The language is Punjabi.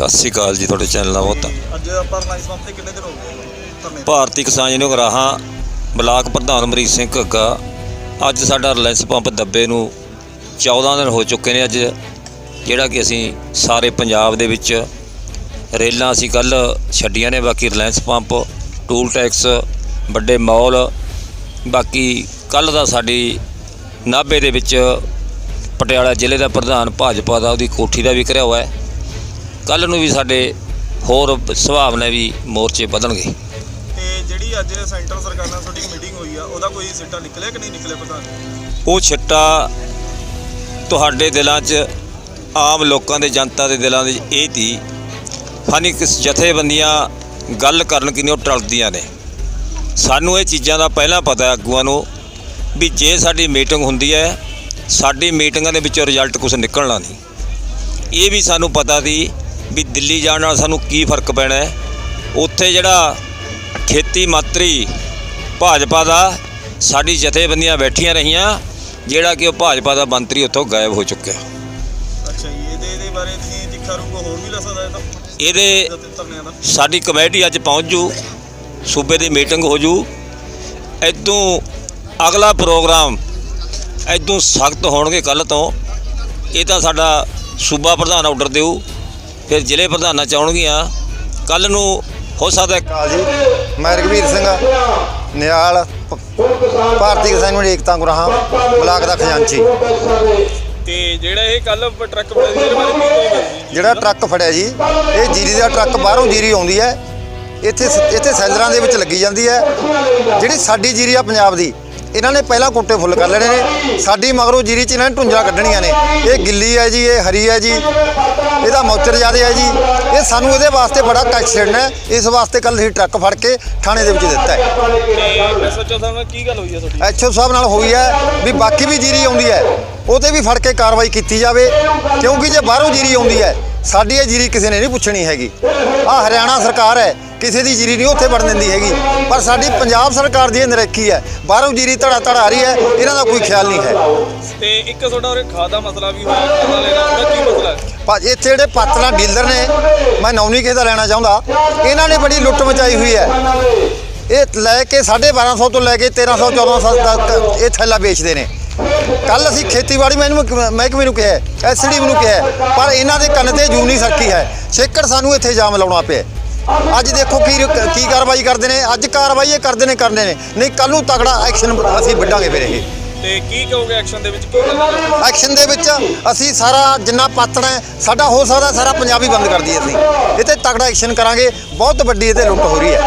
ਸਤਿ ਸ਼੍ਰੀ ਅਕਾਲ ਜੀ ਤੁਹਾਡੇ ਚੈਨਲ ਦਾ ਬਹੁਤ ਅੱਜ ਆਪਾਂ ਰਿਲਾਇੰਸ ਪੰਪ ਤੇ ਕਿੰਨੇ ਦਿਨ ਹੋ ਗਏ ਧਰਨੇ ਭਾਰਤੀ ਕਿਸਾਨ ਯੂਨੀਅਨ ਗਰਾਹਾਂ ਬਲਾਕ ਪ੍ਰਧਾਨ ਅਮਰੀਕ ਸਿੰਘ ਘੱਗਾ। ਅੱਜ ਸਾਡਾ ਰਿਲਾਇੰਸ ਪੰਪ ਦੱਬੇ ਨੂੰ 14 ਦਿਨ ਹੋ ਚੁੱਕੇ ਨੇ ਅੱਜ ਜਿਹੜਾ ਕਿ ਅਸੀਂ ਸਾਰੇ ਪੰਜਾਬ ਦੇ ਵਿੱਚ ਰੇਲਾਂ ਅਸੀਂ ਕੱਲ ਛੱਡੀਆਂ ਨੇ ਬਾਕੀ ਰਿਲਾਇੰਸ ਪੰਪ ਟੂਲ ਟੈਕਸ ਵੱਡੇ ਮਾਲ ਬਾਕੀ ਕੱਲ ਦਾ ਸਾਡੀ ਨਾਭੇ ਦੇ ਵਿੱਚ ਪਟਿਆਲਾ ਜ਼ਿਲ੍ਹੇ ਦਾ ਪ੍ਰਧਾਨ ਭਾਜਪਾ ਦਾ ਉਹਦੀ ਕੋਠੀ ਦਾ ਵੀ ਕਰਿਆ ਹੋਇਆ ਹੈ। ਕੱਲ ਨੂੰ ਵੀ ਸਾਡੇ ਹੋਰ ਸੁਭਾਵਨਾ ਵੀ ਮੋਰਚੇ ਵਧਣਗੇ। ਤੇ ਜਿਹੜੀ ਅੱਜ ਸੈਂਟਰ ਸਰਕਾਰ ਨਾਲ ਤੁਹਾਡੀ ਮੀਟਿੰਗ ਹੋਈ ਆ ਉਹਦਾ ਕੋਈ ਸਿੱਟਾ ਨਿਕਲਿਆ ਕਿ ਨਹੀਂ ਨਿਕਲਿਆ ਪ੍ਰਧਾਨ ਉਹ ਛਿੱਟਾ ਤੁਹਾਡੇ ਦਿਲਾਂ 'ਚ ਆਮ ਲੋਕਾਂ ਦੇ ਜਨਤਾ ਦੇ ਦਿਲਾਂ 'ਚ ਇਹ ਤੀ ਹਾਨੀ ਕਿਸ ਜਥੇਬੰਦੀਆਂ ਗੱਲ ਕਰਨ ਕਿ ਨਹੀਂ ਉਹ ਟਲਦੀਆਂ ਨੇ। ਸਾਨੂੰ ਇਹ ਚੀਜ਼ਾਂ ਦਾ ਪਹਿਲਾਂ ਪਤਾ ਹੈ ਆਗੂਆਂ ਨੂੰ ਵੀ ਜੇ ਸਾਡੀ ਮੀਟਿੰਗ ਹੁੰਦੀ ਹੈ ਸਾਡੀ ਮੀਟਿੰਗਾਂ ਦੇ ਵਿੱਚੋਂ ਰਿਜ਼ਲਟ ਕੁਝ ਨਿਕਲਣਾ ਨਹੀਂ। ਇਹ ਵੀ ਸਾਨੂੰ ਪਤਾ ਸੀ ਵੀ ਦਿੱਲੀ ਜਾਣ ਨਾਲ ਸਾਨੂੰ ਕੀ ਫ਼ਰਕ ਪੈਣਾ ਹੈ? ਉੱਥੇ ਜਿਹੜਾ ਖੇਤੀ ਮੰਤਰੀ ਭਾਜਪਾ ਦਾ ਸਾਡੀ ਜਥੇਬੰਦੀਆਂ ਬੈਠੀਆਂ ਰਹੀਆਂ ਜਿਹੜਾ ਕਿ ਉਹ ਭਾਜਪਾ ਦਾ ਮੰਤਰੀ ਉੱਥੋਂ ਗਾਇਬ ਹੋ ਚੁੱਕਿਆ। ਅੱਛਾ ਇਹਦੇ ਇਹਦੇ ਬਾਰੇ ਤੁਸੀਂ ਤਿੱਖਾ ਰੂਪ ਹੋਰ ਵੀ ਲੈ ਸਕਦਾ ਇਹ ਤਾਂ ਇਹਦੇ ਇਹਦੇ ਧਰਨਿਆਂ ਦਾ? ਸਾਡੀ ਕਮੇਟੀ ਅੱਜ ਪਹੁੰਚ ਜੂ ਸੂਬੇ ਦੀ ਮੀਟਿੰਗ ਹੋ ਜੂ। ਇਦੋਂ ਅਗਲਾ ਪ੍ਰੋਗਰਾਮ ਇਦੋਂ ਸਖਤ ਹੋਣਗੇ ਕੱਲ ਤੋਂ ਇਹ ਤਾਂ ਸਾਡਾ ਸੂਬਾ ਪ੍ਰਧਾਨ ਆਰਡਰ ਦਿਓ ਫਿਰ ਜ਼ਿਲ੍ਹੇ ਪ੍ਰਧਾਨਾਂ ਚਾਹਣਗੀਆਂ। ਕੱਲ ਨੂੰ ਹੋ ਸਕਦਾ ਕਾਲ ਜੀ ਮੈਂ ਰਘਵੀਰ ਸਿੰਘ ਨਿਆਲ ਭਾਰਤੀ ਕਿਸਾਨ ਯੂਨੀਅਨ ਏਕਤਾ ਗੁਰਾਹਾਂ ਬਲਾਕ ਦਾ ਖਜ਼ਾਨਚੀ। ਤੇ ਜਿਹੜਾ ਇਹ ਕੱਲ ਟਰੱਕ ਫੜਿਆ ਸੀ ਇਹਦੇ ਬਾਰੇ ਕੀ ਕਹੋਗੇ ਜੀ ਜਿਹੜਾ ਟਰੱਕ ਫੜਿਆ ਜੀ ਇਹ ਜੀਰੀ ਦਾ ਟਰੱਕ ਬਾਹਰੋਂ ਜੀਰੀ ਆਉਂਦੀ ਹੈ। ਇੱਥੇ ਸ- ਇੱਥੇ ਸੈਲਰਾਂ ਦੇ ਵਿੱਚ ਲੱਗੀ ਜਾਂਦੀ ਹੈ। ਜਿਹੜੀ ਸਾਡੀ ਜੀਰੀ ਆ ਪੰਜਾਬ ਦੀ ਇਹਨਾਂ ਨੇ ਪਹਿਲਾਂ ਕੋਟੇ ਫੁੱਲ ਕਰ ਲੈਣੇ ਨੇ। ਸਾਡੀ ਮਗਰੋਂ ਜੀਰੀ 'ਚ ਇਹਨਾਂ ਨੇ ਟੁੰਜਾਂ ਕੱਢਣੀਆਂ ਨੇ। ਇਹ ਗਿੱਲੀ ਹੈ ਜੀ ਇਹ ਹਰੀ ਹੈ ਜੀ। ਇਹਦਾ ਮੌਚਰ ਜ਼ਿਆਦਾ ਹੈ ਜੀ। ਇਹ ਸਾਨੂੰ ਇਹਦੇ ਵਾਸਤੇ ਬੜਾ ਐਕਸੀਡੈਂਟ ਹੈ। ਇਸ ਵਾਸਤੇ ਕੱਲ ਅਸੀਂ ਟਰੱਕ ਫੜ ਕੇ ਥਾਣੇ ਦੇ ਵਿੱਚ ਦਿੱਤਾ ਹੈ। ਐਸਐਚਓ ਸਾਹਿਬ ਨਾਲ ਕੀ ਗੱਲ ਹੋਈ ਆ ਤੁਹਾਡੀ? ਐਚਓ ਸਾਹਿਬ ਨਾਲ ਹੋਈ ਹੈ ਵੀ ਬਾਕੀ ਵੀ ਜੀਰੀ ਆਉਂਦੀ ਹੈ ਉਹ ਤੇ ਵੀ ਫੜ ਕੇ ਕਾਰਵਾਈ ਕੀਤੀ ਜਾਵੇ। ਕਿਉਂਕਿ ਜੇ ਬਾਹਰੋਂ ਜੀਰੀ ਆਉਂਦੀ ਹੈ ਸਾਡੀ ਇਹ ਜੀਰੀ ਕਿਸੇ ਨੇ ਨਹੀਂ ਪੁੱਛਣੀ ਹੈਗੀ। ਆ ਹਰਿਆਣਾ ਸਰਕਾਰ ਹੈ ਕਿਸੇ ਦੀ ਜੀਰੀ ਨਹੀਂ ਉੱਥੇ ਵੜਨ ਦਿੰਦੀ ਹੈਗੀ। ਪਰ ਸਾਡੀ ਪੰਜਾਬ ਸਰਕਾਰ ਦੀ ਇਹ ਨਰੇਕੀ ਹੈ। ਬਾਹਰੋਂ ਜੀਰੀ ਧੜਾ ਧੜਾ ਆ ਰਹੀ ਹੈ ਇਹਨਾਂ ਦਾ ਕੋਈ ਖਿਆਲ ਨਹੀਂ ਹੈ। ਤੇ ਇੱਕ ਤੁਹਾਡਾ ਉਰੇ ਖਾਦ ਦਾ ਮਸਲਾ ਵੀ ਹੋਇਆ ਖਾਦ ਦਾ ਉਹਦਾ ਕੀ ਮਸਲਾ ਹੈ? ਪਰ ਇੱਥੇ ਜਿਹੜੇ ਪਾਤਲਾ ਡੀਲਰ ਨੇ ਮੈਂ ਨੌਨੀ ਕਿਸੇ ਦਾ ਲੈਣਾ ਚਾਹੁੰਦਾ ਇਹਨਾਂ ਨੇ ਬੜੀ ਲੁੱਟ ਮਚਾਈ ਹੋਈ ਹੈ। ਇਹ ਲੈ ਕੇ 1250 ਤੋਂ ਲੈ ਕੇ 1300 1400 ਤੱਕ ਇਹ ਥੈਲਾ ਵੇਚਦੇ ਨੇ। ਕੱਲ ਅਸੀਂ ਖੇਤੀਬਾੜੀ ਮੈਨੂੰ ਮਹਿਕਮੇ ਨੂੰ ਕਿਹਾ ਐਸਡੀ ਨੂੰ ਕਿਹਾ ਪਰ ਇਹਨਾਂ ਦੇ ਕੰਨ ਤੇ ਜੂ ਨਹੀਂ ਸਰਕੀ ਹੈ। ਛੇਕੜ ਸਾਨੂੰ ਇੱਥੇ ਜਾਮ ਲਾਉਣਾ ਪਿਆ ਅੱਜ ਦੇਖੋ ਕੀ ਕੀ ਕਾਰਵਾਈ ਕਰਦੇ ਨੇ ਅੱਜ ਕਾਰਵਾਈ ਇਹ ਕਰਦੇ ਨੇ ਕਰਨੇ ਨੇ। ਨਹੀਂ ਕੱਲ ਨੂੰ ਤਗੜਾ ਐਕਸ਼ਨ ਅਸੀਂ ਵੱਢਾਂਗੇ ਫਿਰ ਇਹ। ਤੇ ਕੀ ਕਹੋਗੇ ਐਕਸ਼ਨ ਦੇ ਵਿੱਚ? ਕੀ ਕਰਨਾ ਐਕਸ਼ਨ ਦੇ ਵਿੱਚ ਅਸੀਂ ਸਾਰਾ ਜਿੰਨਾ ਪਾਤਣਾ ਹੈ ਸਾਡਾ ਹੋ ਸਕਦਾ ਸਾਰਾ ਪੰਜਾਬੀ ਬੰਦ ਕਰ ਦਈਏ ਅਸੀਂ। ਇਹ ਤੇ ਤਗੜਾ ਐਕਸ਼ਨ ਕਰਾਂਗੇ ਬਹੁਤ ਵੱਡੀ ਇਹ ਤੇ ਲੁੱਟ ਹੋ ਰਹੀ ਹੈ।